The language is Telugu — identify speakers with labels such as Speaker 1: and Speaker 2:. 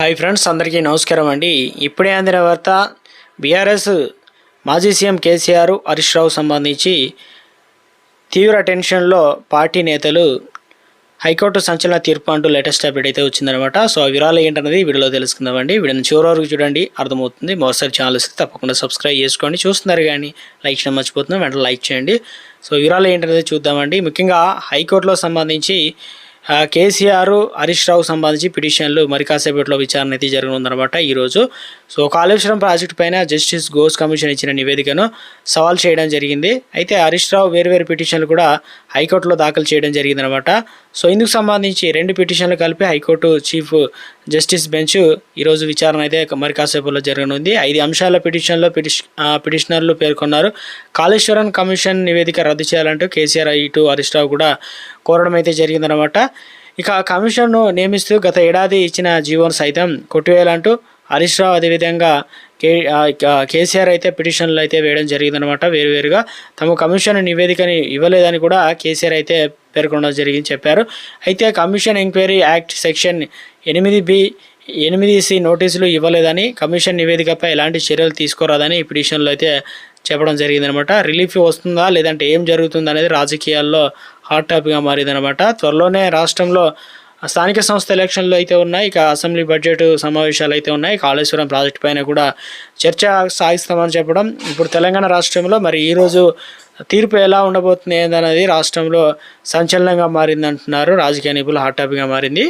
Speaker 1: హాయ్ ఫ్రెండ్స్ అందరికీ నమస్కారం అండి. ఇప్పుడే అందిన వార్త బీఆర్ఎస్ మాజీ సీఎం కేసీఆర్ హరీష్ రావు సంబంధించి తీవ్ర టెన్షన్లో పార్టీ నేతలు హైకోర్టు సంచలన తీర్పు అంటూ లేటెస్ట్ అప్డేట్ అయితే వచ్చిందనమాట సో ఆ వివరాలు ఏంటన్నది వీడియోలో తెలుసుకుందామండి వీడియోని చివరి వరకు చూడండి అర్థమవుతుంది. మరోసారి ఛానల్ తప్పకుండా సబ్స్క్రైబ్ చేసుకోండి. చూస్తున్నారు కానీ లైక్ చేయడం మర్చిపోతున్నాం వెంటనే లైక్ చేయండి. సో వివరాలు ఏంటనేది చూద్దామండి ముఖ్యంగా హైకోర్టులో సంబంధించి కేసీఆర్ హరీష్ రావు సంబంధించి పిటిషన్లు మరి కాసేపట్లో విచారణ అయితే జరగనుందనమాట ఈరోజు. సో కాళేశ్వరం ప్రాజెక్టు పైన జస్టిస్ ఘోష్ కమిషన్ ఇచ్చిన నివేదికను సవాల్ చేయడం జరిగింది. అయితే హరీష్ రావు వేరువేరు పిటిషన్లు కూడా హైకోర్టులో దాఖలు చేయడం జరిగిందనమాట. సో ఇందుకు సంబంధించి రెండు పిటిషన్లు కలిపి హైకోర్టు చీఫ్ జస్టిస్ బెంచ్ ఈరోజు విచారణ అయితే మరి కాసేపులో జరగనుంది. ఐదు అంశాల పిటిషన్లో పిటిష్ పిటిషనర్లు పేర్కొన్నారు. కాళేశ్వరం కమిషన్ నివేదిక రద్దు చేయాలంటూ కేసీఆర్ ఇటు హరీష్ రావు కూడా కోరడం అయితే జరిగిందనమాట. ఇక ఆ కమిషన్ను నియమిస్తూ గత ఏడాది ఇచ్చిన జీవోను సైతం కొట్టివేయాలంటూ హరీష్ రావు అదేవిధంగా కే కేసీఆర్ అయితే పిటిషన్లు అయితే వేయడం జరిగిందనమాట వేరువేరుగా. తమ కమిషన్ నివేదికని ఇవ్వలేదని కూడా కేసీఆర్ అయితే పేర్కొనడం జరిగింది చెప్పారు. అయితే కమిషన్ ఎంక్వైరీ యాక్ట్ సెక్షన్ ఎనిమిది బి ఎనిమిది సి నోటీసులు ఇవ్వలేదని కమిషన్ నివేదికపై ఎలాంటి చర్యలు తీసుకోరాదని ఈ పిటిషన్లో అయితే చెప్పడం జరిగిందనమాట రిలీఫ్ వస్తుందా లేదంటే ఏం జరుగుతుందనేది రాజకీయాల్లో హాట్ టాపిక్గా మారిందనమాట త్వరలోనే రాష్ట్రంలో స్థానిక సంస్థ ఎలక్షన్లు అయితే ఉన్నాయి. ఇక అసెంబ్లీ బడ్జెట్ సమావేశాలు అయితే ఉన్నాయి. కాళేశ్వరం ప్రాజెక్టు పైన కూడా చర్చ సాగిస్తామని చెప్పడం ఇప్పుడు తెలంగాణ రాష్ట్రంలో మరి ఈరోజు తీర్పు ఎలా ఉండబోతుంది ఏందనేది రాష్ట్రంలో సంచలనంగా మారింది అంటున్నారు రాజకీయ నిపుణులు హాట్ టాపిక్గా మారింది.